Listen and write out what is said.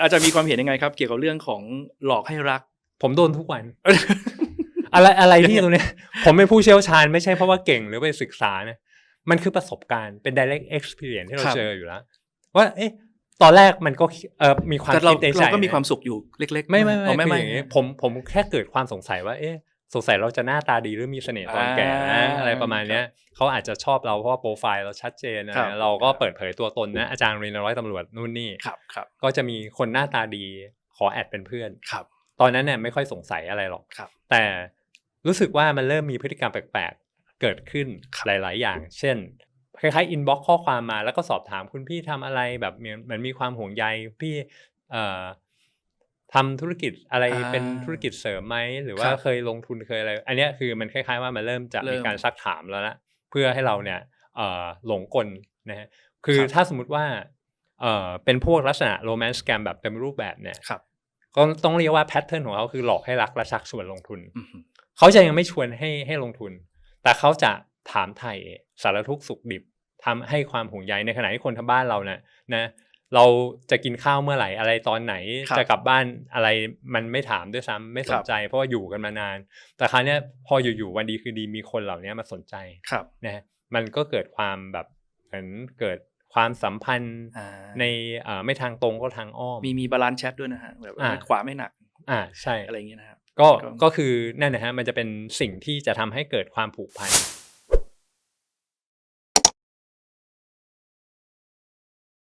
อาจารย์มีความเห็นยังไงครับ เกี่ยวกับเรื่องของหลอกให้รัก ผมโดนทุกวัน อะไรอะไรที่ตรงเนี้ย ผมเป็นผู้เชี่ยวชาญไม่ใช่เพราะว่าเก่งหรือไปศึกษานะมันคือประสบการณ์เป็น direct experience ที่เราครับ เจออยู่แล้ว ว่าเอ๊ะตอนแรกมันก็เออมีความแต่เราคิดในใจเราก็มีนะ ความสุขอยู่เล็กๆไม่ไม่อ๋อไม่ไม่คือไม่อย่างนี้ผมผมแค่เกิดความสงสัยว่า เอ๊ะ สงสัยเราจะหน้าตาดีหรือมีเสน่ห์ตอนแก่นะอ่าอะไรประมาณเนี้ยเขาอาจจะชอบเราเพราะว่าโปรไฟล์เราชัดเจนนะครับเราก็เปิดเผยตัวตนนะอาจารย์เรียนร้อยตำรวจนู่นนี่ครับครับก็จะมีคนหน้าตาดีขอแอดเป็นเพื่อนครับ ตอนนั้นเนี่ยไม่ค่อยสงสัยอะไรหรอกครับแต่รู้สึกว่ามันเริ่มมีพฤติกรรมแปลกๆ เกิดขึ้นครับหลาย ๆ อย่าง เช่นคล้ายๆอินบ็อกข้อความมาแล้วก็สอบถามคุณพี่ทำอะไรแบบเหมือนเหมือนมีความห่วงใยพี่เอ่อ ทำธุรกิจอะไรอ่าเป็นธุรกิจเสริมไหมหรือว่าครับเคยลงทุนเคยอะไร อันเนี้ยคือมันคล้ายๆว่ามันเริ่มจะเริ่มีมการซักถามแล้วนะเพื่อให้เราเนี่ยเอ่อหลงกลนะฮะคือครับถ้าสมมุติว่าเอ่อเป็นพวกลักษณะโรแมนต์สแกมแบบเต็มรูปแบบเนี่ยครับก็ต้องเรียกว่าแพทเทิร์นของเขาคือหลอกให้รักและชักชวนลงทุนอือฮึเขาจะยังไม่ชวนให้ให้ลงทุน แต่เขาจะถามไทยสารทุกข์สุขดิบทำให้ความห่วงใยในขณะที่คนทั้งบ้านเราเนี่ยนะ เราจะกินข้าวเมื่อไหร่อะไรตอนไหนครับจะกลับบ้านอะไรมันไม่ถามด้วยซ้ำไม่สนใจ เพราะว่าอยู่กันมานาน แต่คราวเนี้ยพออยู่ๆวันดีคือดีมีคนเหล่านี้มาสนใจครับนะฮะมันก็เกิดความแบบเหมือนเกิดความสัมพันธ์อ่าในเอ่อไม่ทางตรงก็ทางอ้อมมีมีบาลานซ์แชทด้วยนะฮะแบบอ่าไม่ขวาไม่หนัก อ่าใช่อะไรอย่างเงี้ยนะครับก็ก็ก็คือนั่นนะฮะมันจะเป็นสิ่งที่จะทำให้เกิดความผูกพัน